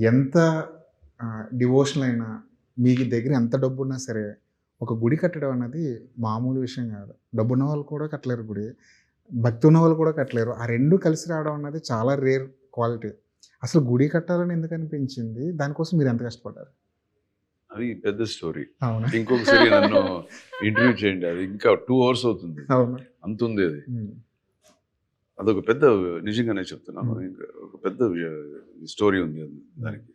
ఎంత డివోషనల్ అయినా మీ దగ్గర ఎంత డబ్బు ఉన్నా సరే ఒక గుడి కట్టడం అనేది మామూలు విషయం కాదు. డబ్బు ఉన్న వాళ్ళు కూడా కట్టలేరు గుడి. భక్తి ఉన్న వాళ్ళు కూడా కట్టలేరు. ఆ రెండు కలిసి రావడం అన్నది చాలా రేర్ క్వాలిటీ అసలు గుడి కట్టాలని ఎందుకు అనిపించింది? దానికోసం మీరు ఎంత కష్టపడ్డారు? అది పెద్ద స్టోరీ అవునా? ఇంకొకసారి నన్ను ఇంటర్వ్యూ చేయండి. అది ఇంకా టూ అవర్స్ అవుతుంది. అవునా. అంత ఉంది అది. అదొక పెద్ద నిజంగానే చెప్తున్నాను. ఇంకా ఒక పెద్ద స్టోరీ ఉంది అది దానికి.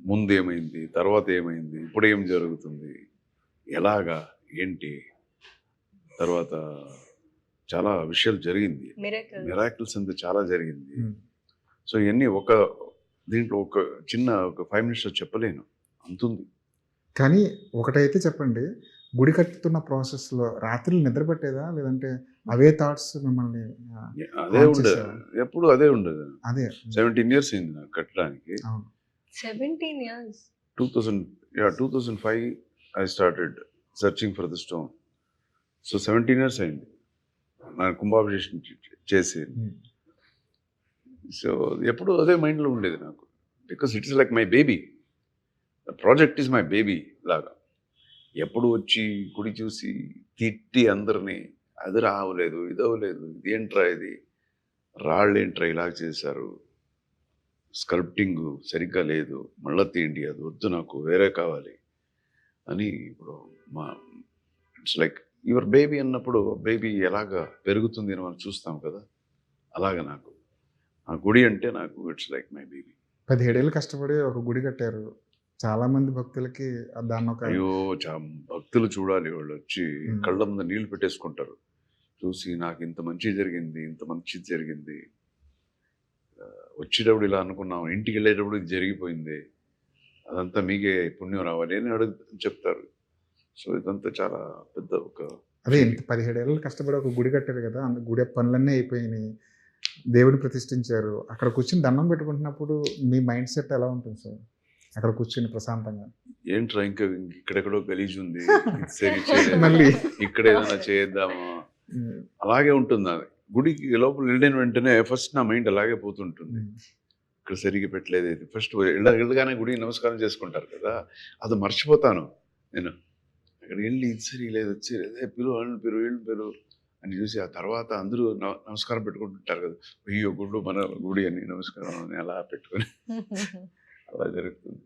ముందు ఏమైంది తర్వాత ఏమైంది ఇప్పుడు ఏం జరుగుతుంది ఎలాగా ఏంటి తర్వాత చాలా విషయాలు జరిగింది. మిరకల్ మిరాకిల్స్ అంతా చాలా జరిగింది. సో ఇవన్నీ ఒక దీంట్లో ఒక చిన్న ఒక ఫైవ్ మినిట్స్లో చెప్పలేను. అంతుంది. కానీ ఒకటైతే చెప్పండి గుడి కట్టుతున్న ప్రాసెస్లో రాత్రులు నిద్ర పట్టేదా లేదంటే అవే థాట్స్ మిమ్మల్ని అదే ఉండదు? ఎప్పుడు అదే ఉండదు. అదే. సెవెంటీన్ ఇయర్స్ అయింది నాకు కట్టడానికి. అవును. Seventeen years two thousand yeah two thousand five I started searching for the stone so seventeen years అయింది. నా కుంభాభిషేకం చే- చేసి. సో ఎప్పుడు అదే మైండ్లో ఉండేది నాకు. Because it is like my baby the project is my baby లాగా. ఎప్పుడు వచ్చి గుడి చూసి తిట్టి అందరినీ అది రావలేదు ఇదవలేదు ఇదేంట్రా ఇది ఏంట్రా ఇది? రాళ్ళు ఏంట్రా ఇలా చేశారు. స్కల్ప్టింగ్ సరిగ్గా లేదు మళ్ళీ తీయండి అది వద్దు నాకు వేరే కావాలి అని ఇప్పుడు మా ఇట్స్ లైక్ యువర్ బేబీ అన్నప్పుడు బేబీ ఎలాగా పెరుగుతుంది అని మనం చూస్తాం కదా అలాగా నాకు. ఆ గుడి అంటే నాకు ఇట్స్ లైక్ మై బేబీ పదిహేడేళ్ళు కష్టపడి ఒక గుడి కట్టారు. చాలా మంది భక్తులకి దాన్ని ఒక అయ్యో! చా భక్తులు చూడాలి వాళ్ళు వచ్చి. కళ్ళ ముందు నీళ్ళు పెట్టేసుకుంటారు. చూసి నాకు ఇంత మంచి జరిగింది ఇంత మంచి జరిగింది. వచ్చేటప్పుడు ఇలా అనుకున్నాం ఇంటికి వెళ్ళేటప్పుడు ఇది జరిగిపోయింది. అదంతా మీకే పుణ్యం రావాలి అని అడుగు చెప్తారు. సో ఇదంతా చాలా పెద్ద ఒక అదే ఇంత పదిహేడేళ్ళు కష్టపడి ఒక గుడి కట్టారు కదా అంత గుడి పనులన్నీ అయిపోయినాయి. దేవుడిని ప్రతిష్ఠించారు. అక్కడ కూర్చుని దండం పెట్టుకుంటున్నప్పుడు మీ మైండ్ సెట్ ఎలా ఉంటుంది సార్? అక్కడ కూర్చుని ప్రశాంతంగా. ఏంట్రా ఇంకా ఇక్కడెక్కడో గలీజ్ ఉంది. మళ్ళీ. ఇక్కడ ఏదైనా చేద్దామా అలాగే ఉంటుంది అది. గుడికి లోపల వెళ్ళిన వెంటనే ఫస్ట్ నా మైండ్ అలాగే పోతుంటుంది. ఇక్కడ సరిగ్గా పెట్టలేదు ఇది. ఫస్ట్ వెళ్ళ వెళ్ళగానే గుడికి నమస్కారం చేసుకుంటారు కదా అది మర్చిపోతాను నేను. అక్కడికి వెళ్ళి ఇది సరి లేదు సరి అదే పిలువ వాళ్ళు పిలువ వీళ్ళు పిలువ అని చూసి ఆ తర్వాత అందరూ నమ- నమస్కారం పెట్టుకుంటుంటారు కదా. అయ్యో గుడు మన గుడి అని నమస్కారం అని అలా పెట్టుకొని. అలా జరుగుతుంది